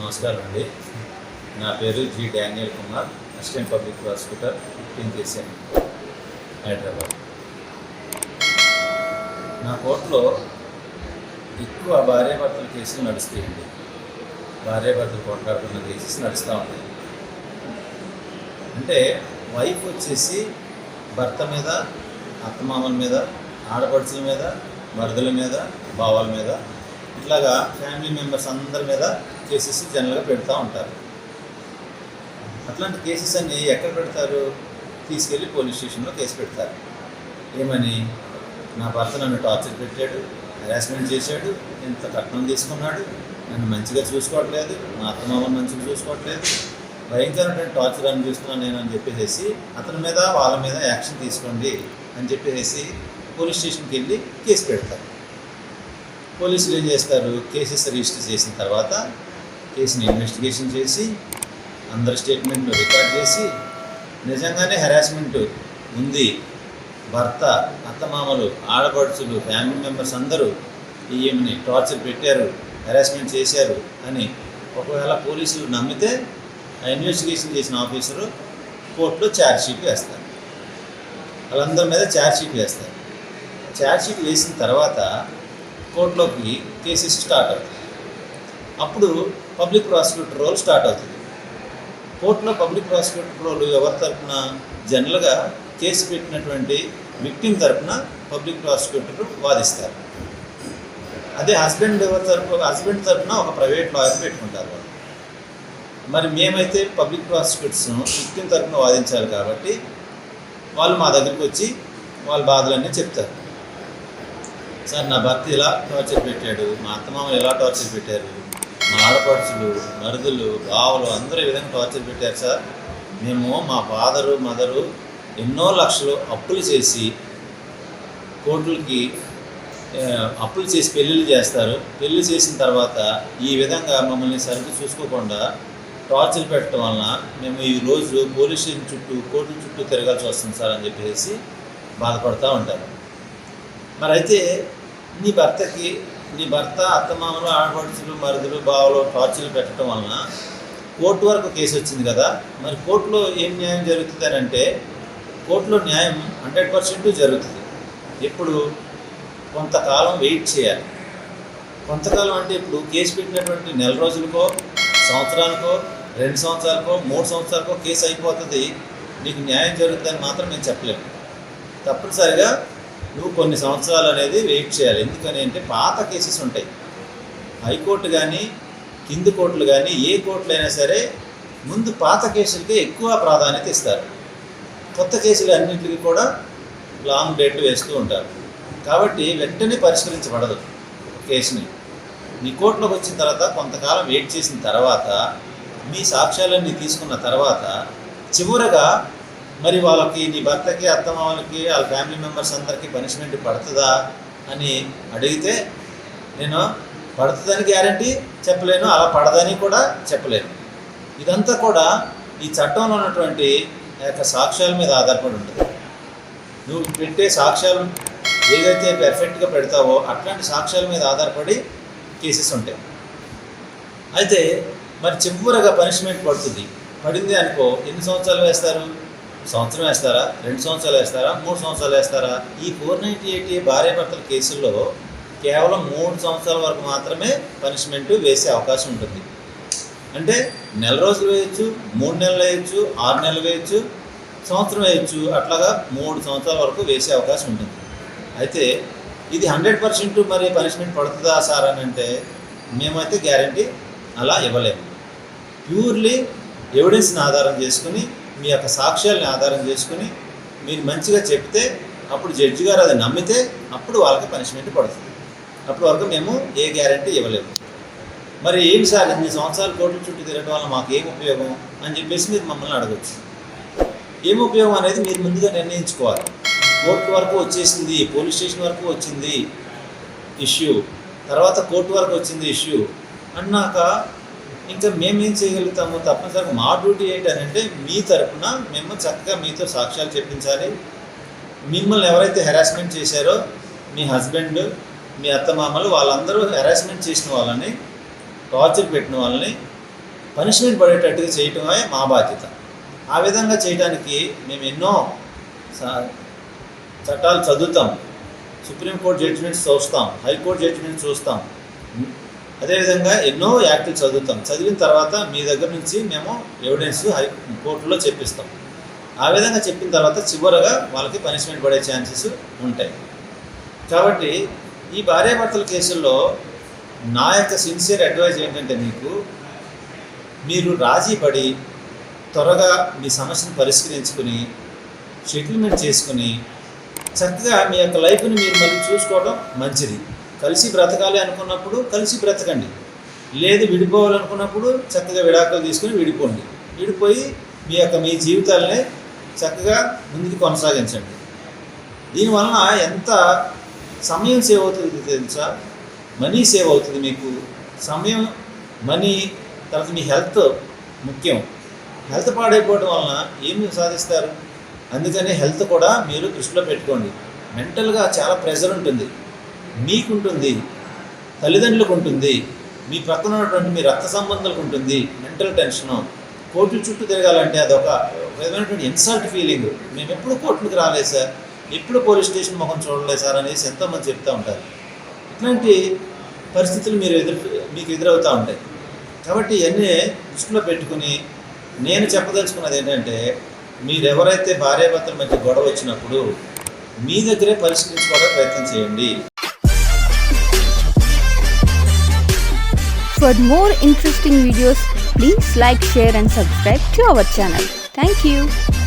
నమస్కారం అండి. నా పేరు G Daniel Kumar assistant public prosecutor fifteen KCM Hyderabad. నా కోర్టులో ఎక్కువ భార్యాభర్తల కేసులు నడుస్తాయండి. భార్యాభర్తలు కొట్లాడుతున్న కేసెస్ నడుస్తూ ఉంటాయి అంటే వైఫ్ వచ్చేసి భర్త మీద అత్తమామల మీద ఆడపడుచుల మీద మరుదుల మీద బావాల మీద ఇట్లాగా ఫ్యామిలీ మెంబర్స్ అందరి మీద కేసెస్ జనరల్గా పెడతా ఉంటారు. అట్లాంటి కేసెస్ అన్ని ఎక్కడ పెడతారు? తీసుకెళ్ళి పోలీస్ స్టేషన్లో కేసు పెడతారు. ఏమని? నా భర్త నన్ను టార్చర్ పెట్టాడు హెరాస్మెంట్ చేశాడు ఇంత కట్నం తీసుకున్నాడు నన్ను మంచిగా చూసుకోవట్లేదు మా అత్తమామని మంచిగా చూసుకోవట్లేదు భయంకరమైన టార్చర్ అనిపిస్తున్నాను నేను అని చెప్పేసి అతని మీద వాళ్ళ మీద యాక్షన్ తీసుకోండి అని చెప్పేసి పోలీస్ స్టేషన్కి వెళ్ళి కేసు పెడతారు. పోలీసులు ఏం చేస్తారు? కేసెస్ రిజిస్టర్ చేసిన తర్వాత కేసుని ఇన్వెస్టిగేషన్ చేసి అందరి స్టేట్మెంట్లు రికార్డ్ చేసి నిజంగానే హెరాస్మెంట్ ఉంది. భర్త అత్తమామలు ఆడపడుచులు ఫ్యామిలీ మెంబర్స్ అందరూ ఈమెని టార్చర్ పెట్టారు హెరాస్మెంట్ చేశారు అని ఒకవేళ పోలీసులు నమ్మితే ఆ ఇన్వెస్టిగేషన్ చేసిన ఆఫీసరు కోర్టులో ఛార్జ్షీట్ వేస్తారు. వాళ్ళందరి మీద ఛార్జ్షీట్ వేస్తారు. ఛార్జ్షీట్ వేసిన తర్వాత కోర్టులోకి కేసెస్ స్టార్ట్ అవుతుంది. అప్పుడు పబ్లిక్ ప్రాసిక్యూటర్ రోల్ స్టార్ట్ అవుతుంది. కోర్టులో పబ్లిక్ ప్రాసిక్యూటర్ రోల్ ఎవరి తరఫున జనరల్గా కేసు పెట్టినటువంటి విక్టిమ్ తరఫున పబ్లిక్ ప్రాసిక్యూటర్ వాదిస్తారు. అదే హస్బెండ్ ఎవరి తరఫు హస్బెండ్ తరఫున ఒక ప్రైవేట్ లాయర్ పెట్టుకుంటారు వాళ్ళు. మరి మేమైతే పబ్లిక్ ప్రాసిక్యూటర్స్ను విక్టిమ్ తరపున వాదించాలి కాబట్టి వాళ్ళు మా దగ్గరికి వచ్చి వాళ్ళ బాధలన్నీ చెప్తారు. సార్ నా భర్త ఇలా టార్చర్ పెట్టాడు? మా అత్తమామలు ఎలా టార్చర్ పెట్టారు? మా ఆడపడుచులు మరుదులు బావలు అందరూ ఈ విధంగా టార్చర్ పెట్టారు సార్. మేము మా ఫాదరు మదరు ఎన్నో లక్షలు అప్పులు చేసి కోర్టులకి అప్పులు చేసి పెళ్ళిళ్ళు చేస్తారు. పెళ్ళి చేసిన తర్వాత ఈ విధంగా మమ్మల్ని సరిగ్గా చూసుకోకుండా టార్చర్ పెట్టడం వలన మేము ఈ రోజు పోలీస్ స్టేషన్ చుట్టూ కోర్టుల చుట్టూ తిరగాల్సి వస్తుంది సార్ అని చెప్పేసి బాధపడుతూ ఉంటారు. మరి అయితే నీ భర్తకి నీ భర్త అత్తమామలు ఆడపడుచులు మరుదులు బావలు టార్చులు పెట్టడం వలన కోర్టు వరకు కేసు వచ్చింది కదా. మరి కోర్టులో ఏం న్యాయం జరుగుతుంది అని అంటే కోర్టులో న్యాయం హండ్రెడ్ పర్సెంట్ జరుగుతుంది. ఎప్పుడు? కొంతకాలం వెయిట్ చేయాలి. కొంతకాలం అంటే ఇప్పుడు కేసు పెట్టినటువంటి నెల రోజులకో సంవత్సరాలకో రెండు సంవత్సరాలకో మూడు సంవత్సరాలకో కేసు అయిపోతుంది. నీకు న్యాయం జరుగుతుందని మాత్రం నేను చెప్పలేను. తప్పనిసరిగా నువ్వు కొన్ని సంవత్సరాలు అనేది వెయిట్ చేయాలి. ఎందుకని అంటే పాత కేసెస్ ఉంటాయి. హైకోర్టు కానీ కింది కోర్టులు కానీ ఏ కోర్టులు అయినా సరే ముందు పాత కేసులకి ఎక్కువ ప్రాధాన్యత ఇస్తారు. కొత్త కేసులు అన్నింటికి కూడా లాంగ్ డేట్ వేస్తూ ఉంటారు. కాబట్టి వెంటనే పరిష్కరించబడదు కేసుని. మీ కోర్టులోకి వచ్చిన తర్వాత కొంతకాలం వెయిట్ చేసిన తర్వాత మీ సాక్ష్యాలన్నీ తీసుకున్న తర్వాత చివరగా మరి వాళ్ళకి నీ భర్తకి అత్తమామలకి వాళ్ళ ఫ్యామిలీ మెంబర్స్ అందరికీ పనిష్మెంట్ పడుతుందా అని అడిగితే నేను పడుతుందని గ్యారంటీ చెప్పలేను అలా పడదని కూడా చెప్పలేను. ఇదంతా కూడా ఈ చట్టంలో ఉన్నటువంటి యొక్క సాక్ష్యాల మీద ఆధారపడి ఉంటుంది. నువ్వు పెట్టే సాక్ష్యాలు ఏదైతే పెర్ఫెక్ట్గా పెడతావో అట్లాంటి సాక్ష్యాల మీద ఆధారపడి కేసెస్ ఉంటాయి. అయితే మరి చివరగా పనిష్మెంట్ పడుతుంది. పడింది అనుకో ఎన్ని సంవత్సరాలు వేస్తారు? సంవత్సరం వేస్తారా? రెండు సంవత్సరాలు వేస్తారా? మూడు సంవత్సరాలు వేస్తారా? ఈ ఫోర్ నైంటీ ఎయిటీ భార్యాభర్తల కేసుల్లో కేవలం మూడు సంవత్సరాల వరకు మాత్రమే పనిష్మెంట్ వేసే అవకాశం ఉంటుంది. అంటే నెల రోజులు వేయచ్చు మూడు నెలలు వేయచ్చు ఆరు నెలలు వేయచ్చు సంవత్సరం వేయచ్చు అట్లాగా మూడు సంవత్సరాల వరకు వేసే అవకాశం ఉంటుంది. అయితే ఇది హండ్రెడ్ పర్సెంట్ మరి పనిష్మెంట్ పడుతుందా సార్ అని అంటే మేమైతే గ్యారంటీ అలా ఇవ్వలేము. ప్యూర్లీ ఎవిడెన్స్ని ఆధారం చేసుకుని మీ యొక్క సాక్ష్యాలని ఆధారం చేసుకుని మీరు మంచిగా చెప్తే అప్పుడు జడ్జి గారు అది నమ్మితే అప్పుడు వాళ్ళకి పనిష్మెంట్ పడుతుంది. అప్పటి వరకు మేము ఏ గ్యారంటీ ఇవ్వలేము. మరి ఏం సార్ ఇన్ని సంవత్సరాలు కోట్ల చుట్టూ తిరగడం వల్ల మాకు ఏం ఉపయోగం అని చెప్పేసి మీరు మమ్మల్ని అడగచ్చు. ఏం ఉపయోగం అనేది మీరు ముందుగా నిర్ణయించుకోవాలి. కోర్టు వరకు వచ్చేసింది పోలీస్ స్టేషన్ వరకు వచ్చింది ఇష్యూ తర్వాత కోర్టు వరకు వచ్చింది ఇష్యూ అన్నాక ఇంకా మేమేం చేయగలుగుతాము? తప్పనిసరిగా మా డ్యూటీ ఏంటంటే మీ తరఫున మేము చక్కగా మీతో సాక్ష్యాలు చెప్పించాలి. మిమ్మల్ని ఎవరైతే హెరాస్మెంట్ చేశారో మీ హస్బెండ్ మీ అత్తమామలు వాళ్ళందరూ హెరాస్మెంట్ చేసిన వాళ్ళని టార్చర్ పెట్టిన వాళ్ళని పనిష్మెంట్ పడేటట్టుగా చేయటమే మా బాధ్యత. ఆ విధంగా చేయడానికి మేము ఎన్నో చట్టాలు చదువుతాం. సుప్రీంకోర్టు జడ్జిమెంట్స్ చూస్తాం. హైకోర్టు జడ్జిమెంట్స్ చూస్తాం. అదేవిధంగా ఎన్నో యాక్టులు చదువుతాం. చదివిన తర్వాత మీ దగ్గర నుంచి మేము ఎవిడెన్స్ హై కోర్టులో చెప్పిస్తాం. ఆ విధంగా చెప్పిన తర్వాత చివరగా వాళ్ళకి పనిష్మెంట్ పడే ఛాన్సెస్ ఉంటాయి. కాబట్టి ఈ భార్యాభర్తల కేసుల్లో నా యొక్క సిన్సియర్ అడ్వైజ్ ఏంటంటే మీకు మీరు రాజీ పడి త్వరగా మీ సమస్యను పరిష్కరించుకుని సెటిల్మెంట్ చేసుకుని చక్కగా మీ యొక్క లైఫ్ని మీరు మళ్ళీ చూసుకోవడం మంచిది. కలిసి బ్రతకాలి అనుకున్నప్పుడు కలిసి బ్రతకండి. లేదు విడిపోవాలనుకున్నప్పుడు చక్కగా విడాకులు తీసుకుని విడిపోండి. విడిపోయి మీ యొక్క మీ జీవితాలని చక్కగా ముందుకు కొనసాగించండి. దీనివలన ఎంత సమయం సేవ్ అవుతుంది తెలుసా? మనీ సేవ్ అవుతుంది మీకు. సమయం మనీ తర్వాత మీ హెల్త్ ముఖ్యం. హెల్త్ పాడైపోవడం వలన ఏమి సాధిస్తారు? అందుకని హెల్త్ కూడా మీరు దృష్టిలో పెట్టుకోండి. మెంటల్గా చాలా ప్రెషర్ ఉంటుంది. మీకుంటుంది తల్లిదండ్రులకు ఉంటుంది మీ పక్కన ఉన్నటువంటి మీ రక్త సంబంధాలకు ఉంటుంది మెంటల్ టెన్షను కోర్టు చుట్టూ తిరగాలంటే అదొక విధమైనటువంటి ఇన్సల్ట్ ఫీలింగ్ మేము ఎప్పుడు కోర్టులకు రాలేదు సార్. ఎప్పుడు పోలీస్ స్టేషన్ ముఖం చూడలేదు సార్ అనేసి ఎంతోమంది చెప్తూ ఉంటారు. ఇట్లాంటి పరిస్థితులు మీరు ఎదురు మీకు ఎదురవుతూ ఉంటాయి. కాబట్టి ఇవన్నీ దృష్టిలో పెట్టుకుని నేను చెప్పదలుచుకున్నది ఏంటంటే మీరెవరైతే భార్యాభర్తల మధ్య గొడవ వచ్చినప్పుడు మీ దగ్గరే పరిష్కరించుకోవడానికి ప్రయత్నం చేయండి. For more interesting videos, please like, share and subscribe to our channel. Thank you.